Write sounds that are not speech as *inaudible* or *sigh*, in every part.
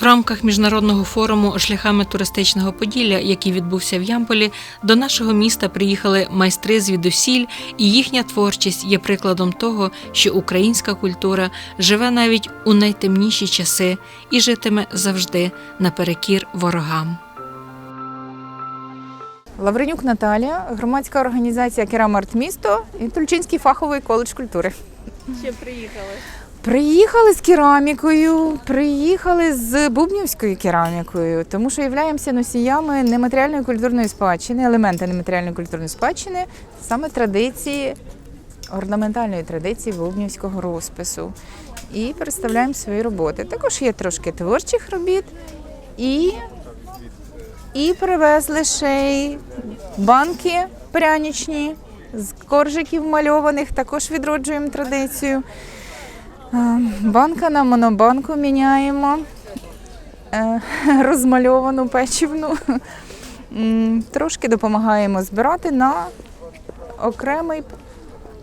В рамках міжнародного форуму шляхами туристичного Поділля, який відбувся в Ямполі, до нашого міста приїхали майстри звідусіль, і їхня творчість є прикладом того, що українська культура живе навіть у найтемніші часи і житиме завжди наперекір ворогам. Лавренюк Наталія, громадська організація Керамарт місто і Тульчинський фаховий коледж культури. Ще приїхали. Приїхали з керамікою, приїхали з бубнівською керамікою, тому що являємося носіями нематеріальної культурної спадщини, елемента нематеріальної культурної спадщини, саме традиції, орнаментальної традиції бубнівського розпису. І представляємо свої роботи. Також є трошки творчих робіт і, і привезли ще й банки прянічні з коржиків мальованих, також відроджуємо традицію. Банка на монобанку міняємо, е, *laughs* розмальовану печивну. Трошки допомагаємо збирати на окремий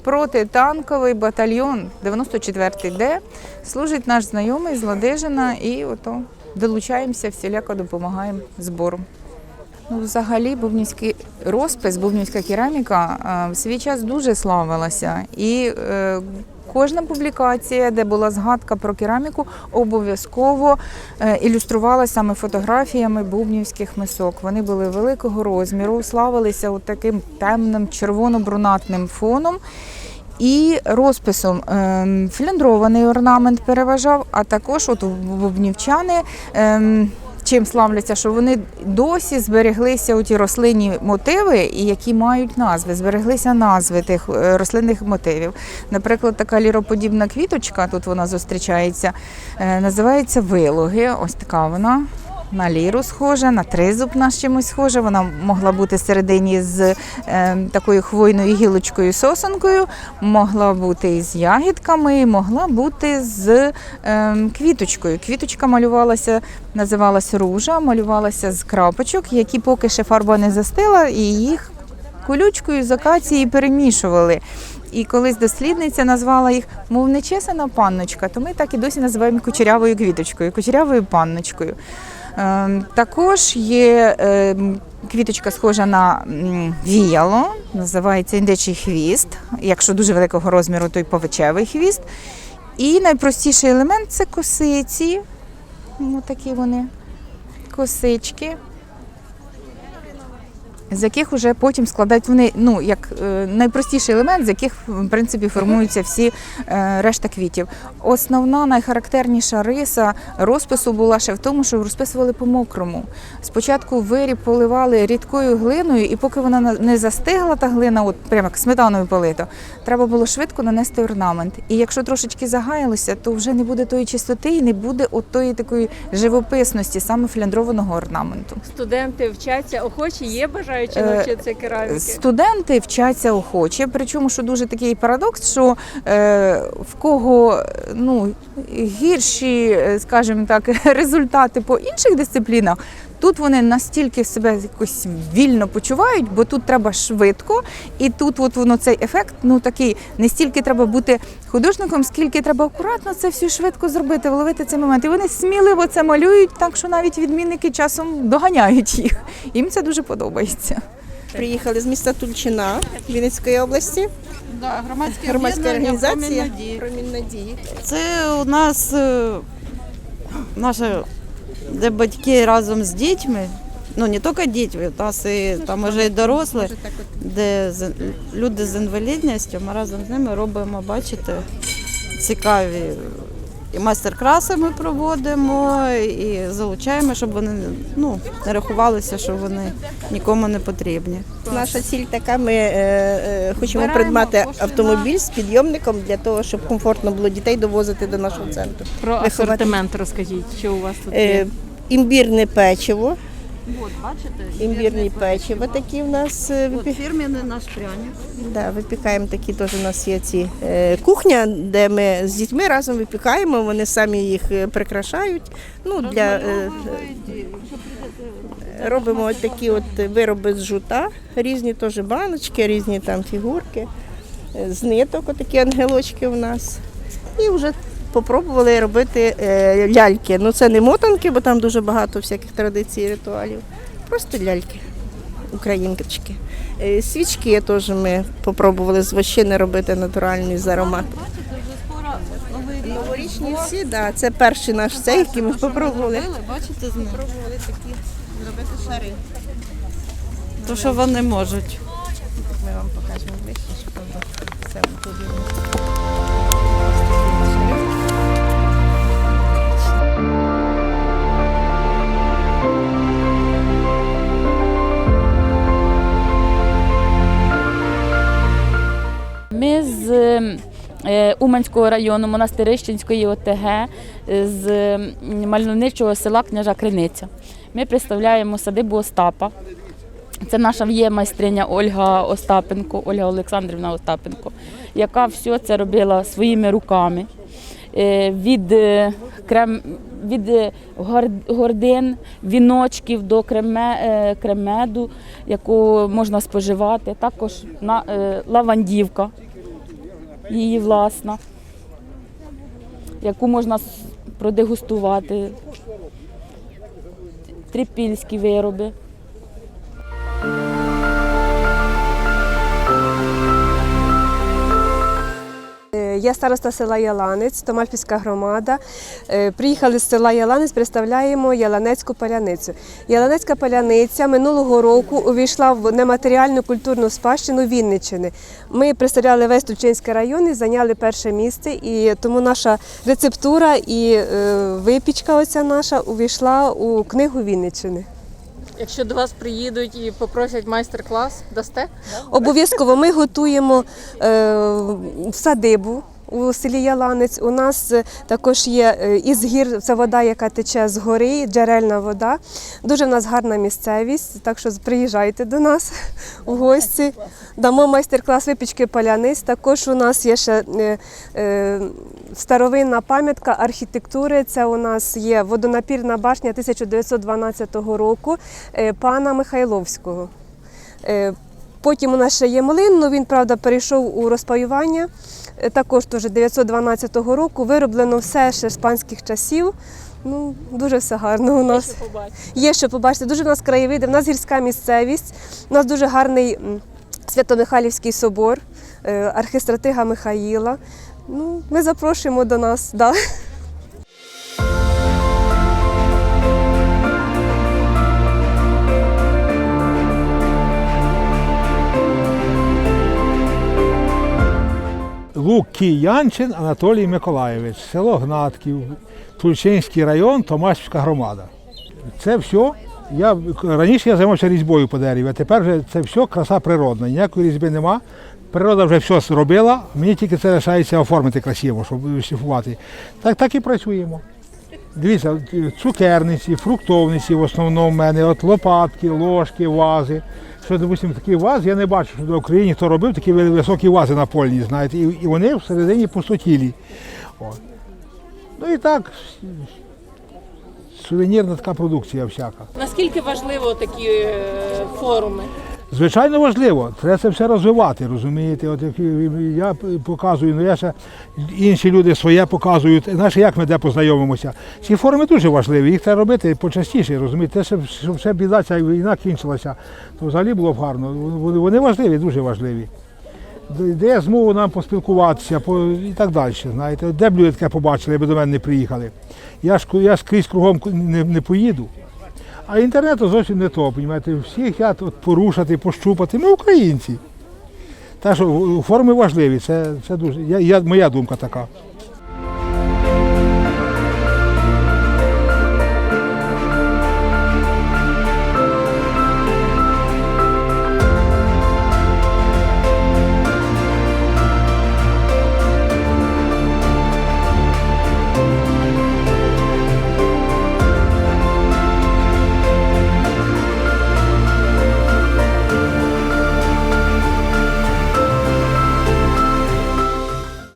протитанковий батальйон 94-й Д. Служить наш знайомий з Ладижина і ото долучаємося, всіляко допомагаємо збору. Ну, взагалі, бубнівський розпис, бубнівська кераміка в свій час дуже славилася. І е, кожна публікація, де була згадка про кераміку, обов'язково е, ілюструвалася саме фотографіями бубнівських мисок. Вони були великого розміру, славилися от таким темним червоно-брунатним фоном. І розписом ем, орнамент переважав, а також от бубнівчани ем, чим славляться, що вони досі збереглися у ті рослинні мотиви, і які мають назви. Збереглися назви тих е, рослинних мотивів. Наприклад, така ліроподібна квіточка, тут вона зустрічається, е, називається вилоги. Ось така вона. На ліру схожа, на тризуб наш чимось схожа. Вона могла бути всередині з е, такою хвойною гілочкою сосенкою, могла бути з ягідками, могла бути з е, квіточкою. Квіточка малювалася, називалася ружа, малювалася з крапочок, які поки ще фарба не застила, і їх колючкою з акації перемішували. І колись дослідниця назвала їх, мов нечесана панночка, то ми так і досі називаємо кучерявою квіточкою, кучерявою панночкою. Ем, Також є ем, квіточка схожа на віяло, називається індичий хвіст. Якщо дуже великого розміру, то й повечевий хвіст. І найпростіший елемент це косиці. Ось такі вони косички. З яких вже потім складають вони, ну як е, найпростіший елемент, з яких в принципі формуються всі е, решта квітів. Основна найхарактерніша риса розпису була ще в тому, що розписували по мокрому. Спочатку виріб поливали рідкою глиною, і поки вона не застигла, та глина, от прямо як сметаною полито, треба було швидко нанести орнамент. І якщо трошечки загаялося, то вже не буде тої чистоти і не буде от тої такої живописності, саме фляндрованого орнаменту. Студенти вчаться, охочі є бажаючі Е, навчитися кераміки. Студенти вчаться охоче, причому що дуже такий парадокс, що е, в кого ну, гірші, е, скажімо так, *laughs* результати по інших дисциплінах. Тут вони настільки себе якось вільно почувають, бо тут треба швидко, і тут от воно цей ефект ну такий не стільки треба бути художником, скільки треба акуратно це все швидко зробити, вловити цей момент. І вони сміливо це малюють, так що навіть відмінники часом доганяють їх. Їм це дуже подобається. Приїхали з міста Тульчина Вінницької області. Да, громадське, Громадська організація «Промінь надії». «Промінь надії. Це у нас е, наша, де батьки разом з дітьми, ну не тільки дітьми, у нас і там вже й дорослі, де з- люди з інвалідністю, ми разом з ними робимо, бачите, цікаві. І майстер-класи ми проводимо, і залучаємо, щоб вони ну, не рахувалися, що вони нікому не потрібні. Наша ціль така, ми е, е, хочемо придбати автомобіль з підйомником для того, щоб комфортно було дітей довозити до нашого центру. Про асортимент розкажіть, що у вас тут Е, є. імбірне печиво, От, бачите, імбірні печиво такі в нас е, випі- наш пряник. Да, випікаємо такі теж у нас є ці е, кухня, де ми з дітьми разом випікаємо, вони самі їх е, прикрашають. Ну, для, робимо от такі от вироби з жута, різні теж баночки, різні там фігурки, з ниток, такі ангелочки у нас. І вже попробували робити е, ляльки. Ну це не мотанки, бо там дуже багато всяких традицій ритуалів. Просто ляльки, україночки. Е, Свічки теж ми попробували з вощини робити натуральні з ароматом. Новорічні всі, да, це перший наш цей, який ми попробували. Бачите, з? Попробували такі зробити шари. То, що вони можуть. Ми вам покажемо ближче, щоб вам все туди. Ми з е, Уманського району Монастирищенської ОТГ е, з мальовничого села Княжа Криниця. Ми представляємо садибу Остапа. Це наша є майстриня Ольга Остапенко, Ольга Олександрівна Остапенко, яка все це робила своїми руками. Е, Від, крем, від гордин, віночків до креме, кремеду, яку можна споживати. Також лавандівка, її власна, яку можна продегустувати. Трипільські вироби. Я староста села Яланець, Томальпільська громада. Е, Приїхали з села Яланець, представляємо Яланецьку паляницю. Яланецька паляниця минулого року увійшла в нематеріальну культурну спадщину Вінниччини. Ми представляли весь Тульчинський район і зайняли перше місце. І тому наша рецептура і е, випічка оця наша увійшла у книгу Вінниччини. Якщо до вас приїдуть і попросять майстер-клас, дасте? Обов'язково ми готуємо е, в садибу. У селі Яланець у нас е, також є е, із гір, це вода, яка тече з гори, джерельна вода. Дуже в нас гарна місцевість, так що приїжджайте до нас у гості. Дамо майстер-клас випічки паляниць. Також у нас є ще е, старовинна пам'ятка архітектури. Це у нас є водонапірна башня 1912 року пана Михайловського. Потім у нас ще є млин, ну він, правда, перейшов у розпаювання. Е, Також теж 912 року. Вироблено все ще з панських часів. Ну, дуже все гарно у нас. Побачите. Є що побачити. Дуже у нас краєвиди, в нас гірська місцевість, у нас дуже гарний Свято-Михайлівський собор, е, архистратига Михаїла. Ну, ми запрошуємо до нас. Да. Лук Киянчин Анатолій Миколаєвич, село Гнатків, Тульчинський район, Томашівська громада. Це все. Я, раніше я займався різьбою по дереві, а тепер вже це все краса природна. Ніякої різьби нема. Природа вже все зробила, мені тільки це лишається оформити красиво, щоб шліфувати. Так, так і працюємо. Дивіться, цукерниці, фруктовниці в основному в мене, от лопатки, ложки, вази. Що, допустимо, такі вази, я не бачу, що в Україні хто робив такі високі вази напольні, знаєте, і, і вони всередині пустотілі. От. Ну і так, сувенірна така продукція всяка. Наскільки важливо такі е, форуми? Звичайно важливо, треба це все розвивати, розумієте? От як я показую, ну я ще інші люди своє показують. Знаєш, як ми де познайомимося? Ці форми дуже важливі, їх треба робити почастіше, розумієте? Те, щоб, все біда, ця війна кінчилася, то взагалі було б гарно. Вони важливі, дуже важливі. Де- змогу нам поспілкуватися по, і так далі. Знаєте, де б люди таке побачили, аби до мене не приїхали. Я ж, я ж крізь кругом не, не поїду. А інтернету зовсім не то, розумієте, всіх я тут порушати, пощупати. Ми українці. Та що форми важливі, це, це дуже. Я, я, моя думка така.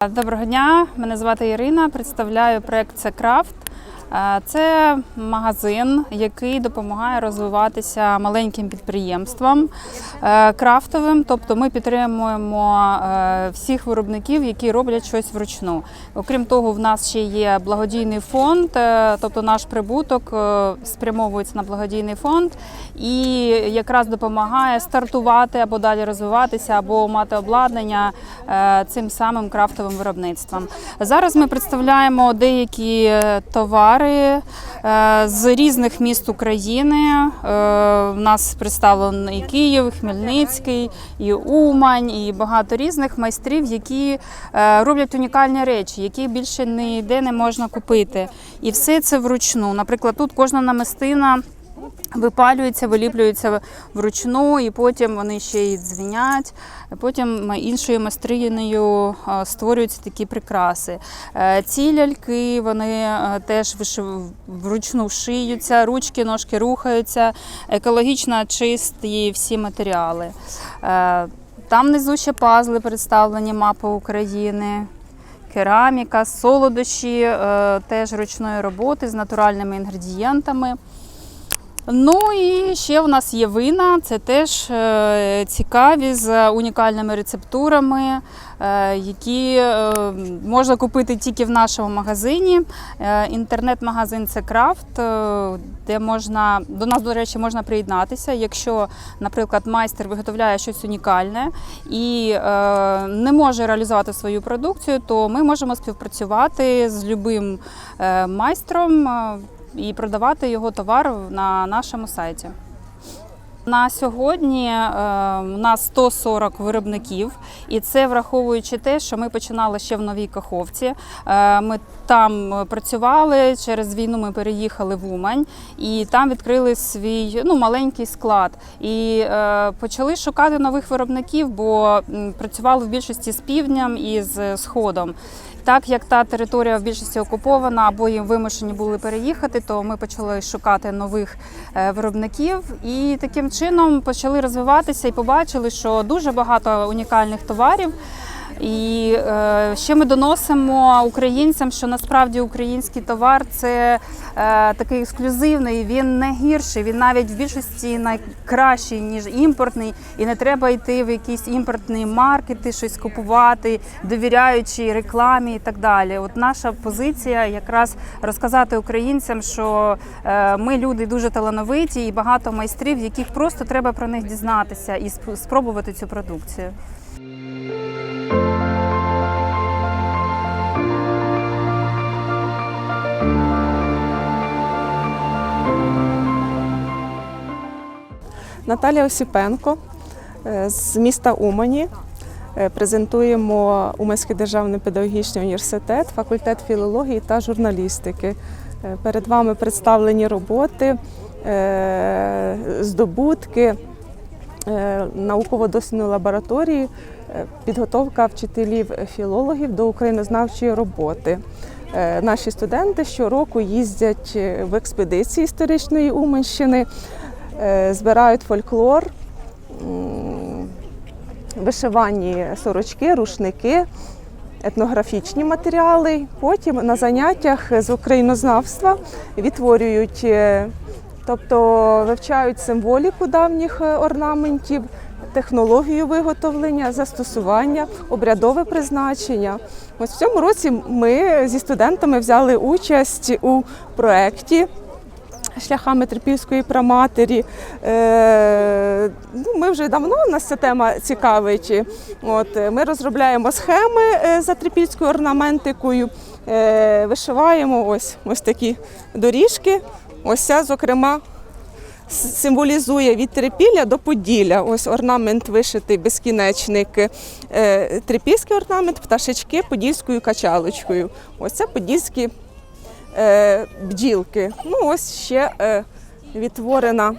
Доброго дня, мене звати Ірина. Представляю проект «Це крафт». Е, Це магазин, який допомагає розвиватися маленьким підприємствам е, крафтовим. Тобто ми підтримуємо е, всіх виробників, які роблять щось вручну. Окрім того, в нас ще є благодійний фонд, тобто наш прибуток спрямовується на благодійний фонд і якраз допомагає стартувати або далі розвиватися, або мати обладнання цим самим крафтовим виробництвом. Зараз ми представляємо деякі е, товари е, з різних міст України. Е, У нас представлений Київ, Хмельницький, і Умань, і багато різних майстрів, які е, роблять унікальні речі, які більше ніде не можна купити. І все це вручну. Наприклад, тут кожна намистина. Випалюється, виліплюється вручну, і потім вони ще й дзвінять. Потім іншою майстринею створюються такі прикраси. Е, Ці ляльки вони е, теж вручну шиються, ручки, ножки рухаються, екологічно чисті всі матеріали. Е, Там внизу ще пазли представлені, мапа України. Кераміка, солодощі теж ручної роботи з натуральними інгредієнтами. Ну і ще у нас є вина, це теж е, цікаві з унікальними рецептурами, е, які е, можна купити тільки в нашому магазині. Інтернет-магазин це крафт, де можна до нас, до речі, можна приєднатися, якщо, наприклад, майстер виготовляє щось унікальне і не може реалізувати свою продукцію, то ми можемо співпрацювати з любим майстром. Е, і продавати його товар на нашому сайті. На сьогодні е, у нас 140 виробників, і це враховуючи те, що ми починали ще в Новій Каховці. Е, Ми там е, працювали через війну. Ми переїхали в Умань і там відкрили свій ну маленький склад. І е, почали шукати нових виробників, бо працювали в більшості з півднем і з сходом. Так як та територія в більшості окупована або їм вимушені були переїхати, то ми почали шукати нових е, виробників і таким чином почали розвиватися і побачили, що дуже багато унікальних товарів. І е, ще ми доносимо українцям, що насправді український товар це е, такий ексклюзивний, він не гірший, він навіть в більшості найкращий, ніж імпортний, і не треба йти в якісь імпортні маркети, щось купувати, довіряючи рекламі і так далі. От наша позиція якраз розказати українцям, що е, ми люди дуже талановиті і багато майстрів, яких просто треба про них дізнатися і сп- спробувати цю продукцію. Наталія Осіпенко е, з міста Умані. Е, Презентуємо Уманський державний педагогічний університет, факультет філології та журналістики. Е, Перед вами представлені роботи, здобутки науково-дослідної лабораторії, підготовка вчителів філологів до українознавчої роботи. Наші студенти щороку їздять в експедиції історичної Уманщини, збирають фольклор, вишивані сорочки, рушники, етнографічні матеріали. Потім на заняттях з українознавства відтворюють, е, тобто вивчають символіку давніх е, орнаментів, технологію виготовлення, застосування, обрядове призначення. Ось в цьому році ми зі студентами взяли участь у проєкті шляхами Трипільської праматері. Е, ну, ми вже давно нас ця тема цікавить. От, е, ми розробляємо схеми е, за трипільською орнаментикою, вишиваємо ось, ось такі доріжки. Ось ця, зокрема, символізує від Трипілля до Поділля. Ось орнамент вишитий безкінечник. Трипільський орнамент, пташечки подільською качалочкою. Ось це подільські бджілки. Ну, ось ще е, відтворена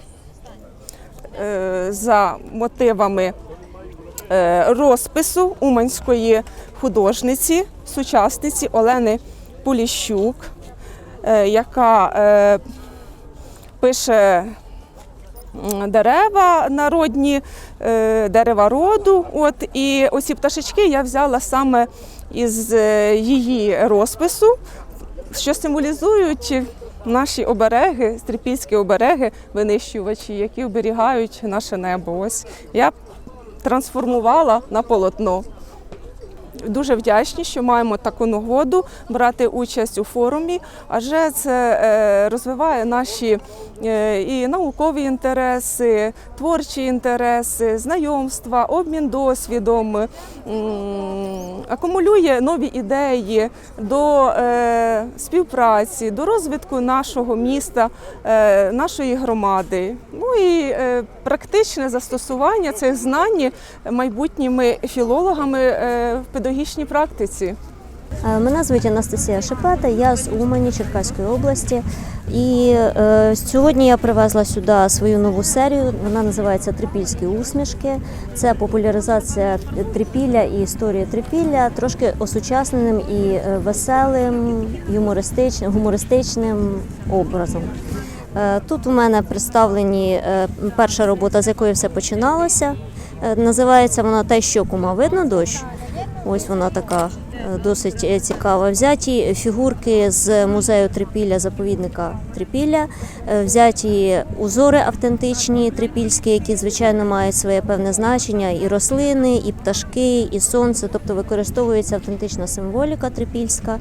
е, за мотивами е, розпису уманської художниці, сучасниці Олени Поліщук, е, яка е, пише дерева народні, е, дерева роду. От, і оці пташечки я взяла саме із е, її розпису що символізують наші обереги, стріпільські обереги, винищувачі, які оберігають наше небо. Ось я трансформувала на полотно. Дуже вдячні, що маємо таку нагоду брати участь у форумі, адже це е, розвиває наші е, і наукові інтереси, творчі інтереси, знайомства, обмін досвідом, акумулює нові ідеї до е, співпраці, до розвитку нашого міста, нашої громади. Ну і практичне застосування цих знань майбутніми філологами в педагогічній практиці. Е, Мене звуть Анастасія Шепета, я з Умані Черкаської області. І е, сьогодні я привезла сюди свою нову серію. Вона називається Трипільські усмішки. Це популяризація трипілля і історії трипілля, трошки осучасненим і е, веселим, юмористичним, гумористичним образом. Е, Тут у мене представлені е, перша робота, з якої все починалося. Е, Називається вона Те, що кума видно дощ. Ось вона така е, досить е, цікава. Взяті фігурки з музею Трипілля, заповідника Трипілля, е, взяті узори автентичні трипільські, які звичайно мають своє певне значення, і рослини, і пташки, і сонце, тобто використовується автентична символіка трипільська.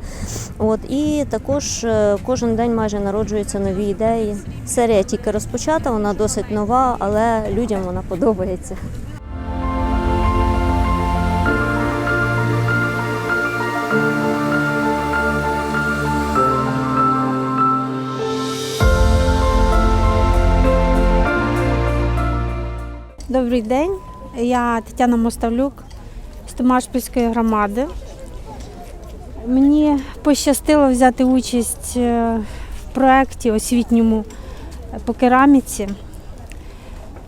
От і також кожен день майже народжуються нові ідеї. Серія тільки розпочата, вона досить нова, але людям вона подобається. Добрий день. Я Тетяна Моставлюк з Томашпільської громади. Мені пощастило взяти участь е, в проєкті освітньому по кераміці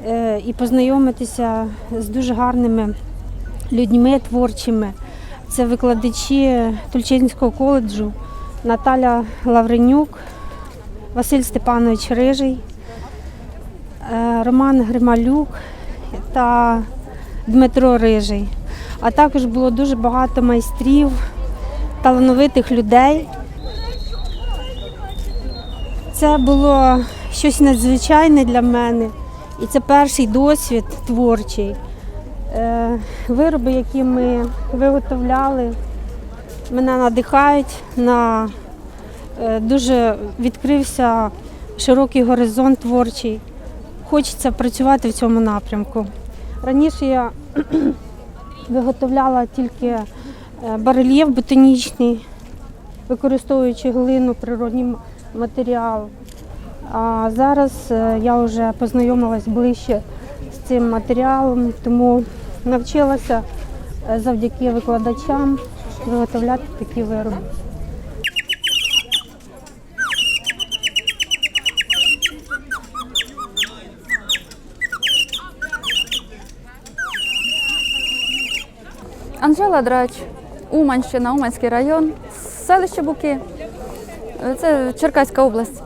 е, і познайомитися з дуже гарними людьми творчими. Це викладачі Тульчинського коледжу Наталя Лавренюк, Василь Степанович Рижий, е, Роман Грималюк та Дмитро Рижий. А також було дуже багато майстрів, талановитих людей. Це було щось надзвичайне для мене. І це перший досвід творчий. Е, Вироби, які ми виготовляли, мене надихають на е, дуже відкрився широкий горизонт творчий. Хочеться працювати в цьому напрямку. Раніше я *clears throat* виготовляла тільки е, барельєф ботанічний, використовуючи глину, природній м- матеріал. А зараз е, я вже познайомилась ближче з цим матеріалом, тому навчилася е, завдяки викладачам виготовляти такі вироби. Анжела Драч, Уманщина, Уманський район, селище Буки. Е, Це Черкаська область.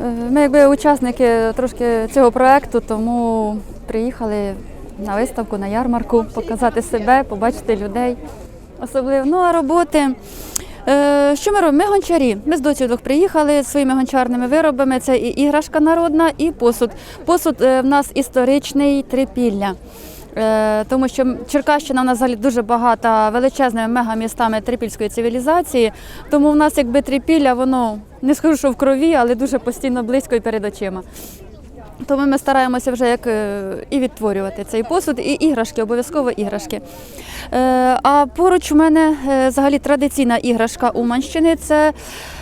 Е, Ми якби учасники трошки цього проєкту, тому приїхали на виставку, на ярмарку, показати себе, побачити людей. Особливо. Ну а роботи. Е, Що ми робимо? Ми гончарі. Ми з доцю двох приїхали зі своїми гончарними виробами. Це і іграшка народна, і посуд. Посуд в нас історичний трипілля. Е, Тому що Черкащина в нас взагалі дуже багата величезними мегамістами трипільської цивілізації. Тому в нас якби трипілля, воно не скажу, що в крові, але дуже постійно близько і перед очима. Тому ми стараємося вже як е, і відтворювати цей посуд, і іграшки, обов'язково іграшки. Е, А поруч у мене взагалі традиційна іграшка Уманщини. Це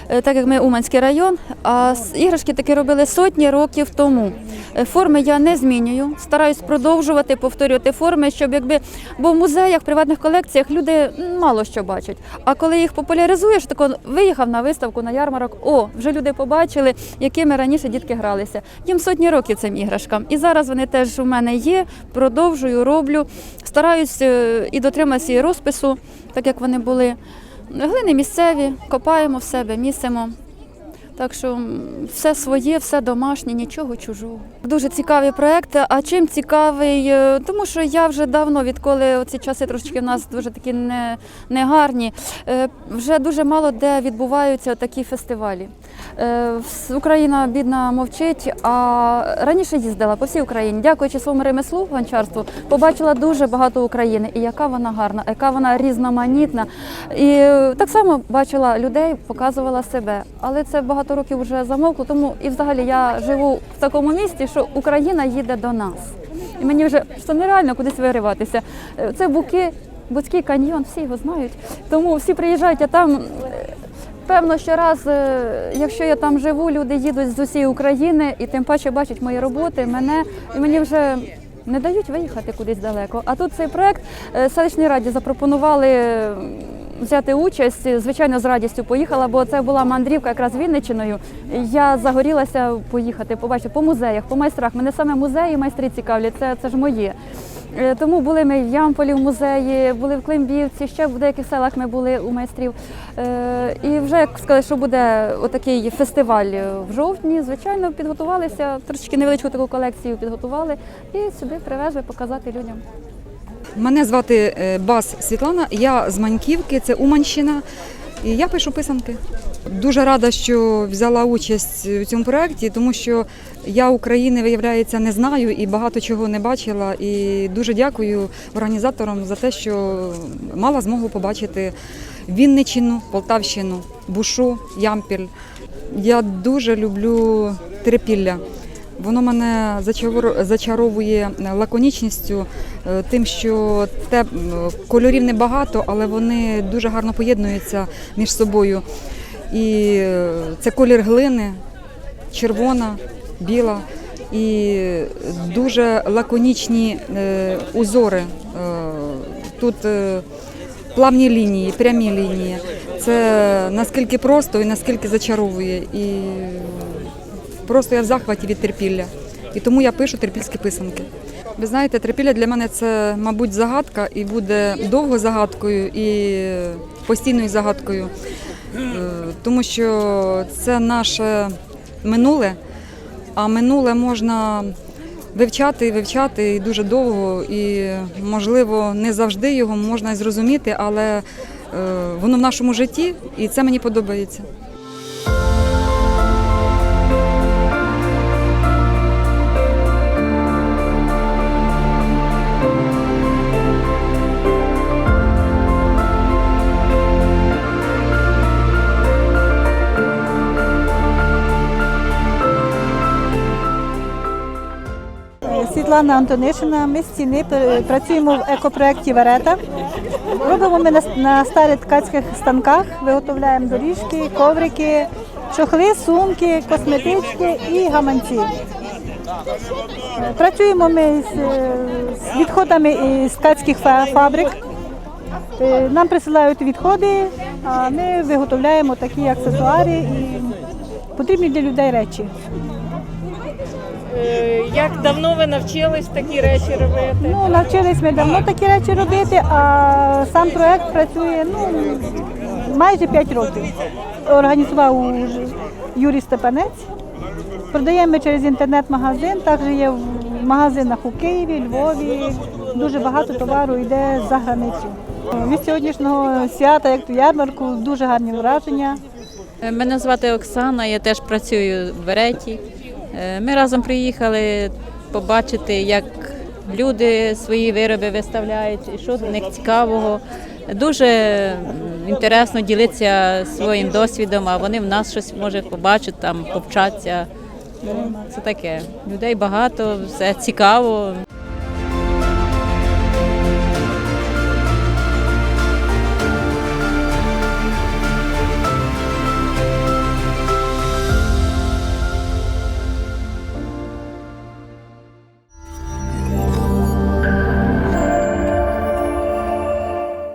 так як ми Уманський район, а іграшки таки робили сотні років тому. Е, Форми я не змінюю, стараюсь продовжувати, повторювати форми, щоб якби бо в музеях, в приватних колекціях люди мало що бачать. А коли їх популяризуєш, тако виїхав на виставку, на ярмарок, о, вже люди побачили, якими раніше дітки гралися. Їм сотні років цим іграшкам. І зараз вони теж у мене є, продовжую, роблю. Стараюсь е, і дотриматися розпису, так як вони були. Глини місцеві, копаємо в себе, місимо. Так що все своє, все домашнє, нічого чужого. Дуже цікавий проект. А чим цікавий? Е, Тому що я вже давно, відколи ці часи трошки в нас дуже такі не, негарні, гарні, вже дуже мало де відбуваються такі фестивалі. Е, Україна бідна мовчить, а раніше їздила по всій Україні. Дякуючи своєму ремеслу, гончарству, побачила дуже багато України. І яка вона гарна, яка вона різноманітна. І так само бачила людей, показувала себе. Але це багато років вже замовкло. Тому і взагалі я живу в такому місті, що Україна їде до нас. І мені вже що нереально кудись вириватися. Е, Це буки, Буцький каньйон, всі його знають. Тому всі приїжджають, а там. Е, Певно, що раз, е, якщо я там живу, люди їдуть з усієї України і тим паче бачать мої роботи, мене і мені вже не дають виїхати кудись далеко. А тут цей проект е, селищній раді запропонували взяти участь. Звичайно, з радістю поїхала, бо це була мандрівка якраз Вінничиною. Я загорілася поїхати, побачити по музеях, по майстрах. Мене саме музеї, майстри цікавлять. Це, це ж моє. Е, Тому були ми в Ямполі в музеї, були в Климбівці, ще в деяких селах ми були у майстрів. Е, І вже як сказали, що буде отакий фестиваль в жовтні, звичайно, підготувалися, трошки невеличку таку колекцію підготували і сюди привезли показати людям. Мене звати е, Бас Світлана, я з Маньківки, це Уманщина. І я пишу писанки. Дуже рада, що взяла участь у цьому проєкті, тому що я України, виявляється, не знаю і багато чого не бачила. І дуже дякую організаторам за те, що мала змогу побачити Вінниччину, Полтавщину, Бушу, Ямпіль. Я дуже люблю Терепілля. Воно мене зачаро- зачаровує лаконічністю, е, тим, що те кольорів небагато, але вони дуже гарно поєднуються між собою. І е, це колір глини, червона, біла і дуже лаконічні е, узори. Е, Тут е, плавні лінії, прямі лінії. Це наскільки просто і наскільки зачаровує. І Просто я в захваті від терпілля. І тому я пишу терпільські писанки. Ви знаєте, терпілля для мене це, мабуть, загадка і буде довго загадкою і постійною загадкою, тому що це наше минуле, а минуле можна вивчати і вивчати і дуже довго, і можливо не завжди його можна зрозуміти, але е, воно в нашому житті, і це мені подобається. Світлана Антонишина. Ми з ціни працюємо в екопроекті Верета. Робимо ми на, старих ткацьких станках, виготовляємо доріжки, коврики, чохли, сумки, косметички і гаманці. Працюємо ми з, з відходами із ткацьких фабрик. Е, Нам присилають відходи, а ми виготовляємо такі аксесуари і потрібні для людей речі. Е, Як давно ви навчились такі речі робити? Ну, навчились ми давно такі речі робити, а сам проект працює ну, майже 5 років. Організував Юрій Степанець. Продаємо ми через інтернет-магазин, також є в магазинах у Києві, Львові. Дуже багато товару йде за границю. Від сьогоднішнього свята, як то ярмарку, дуже гарні враження. Мене звати Оксана, я теж працюю в Береті. Е, Ми разом приїхали побачити, як люди свої вироби виставляють, і що в них цікавого. Дуже інтересно ділитися своїм досвідом, а вони в нас щось можуть побачити, там, повчатися. Ну, Це таке. Людей багато, все цікаво.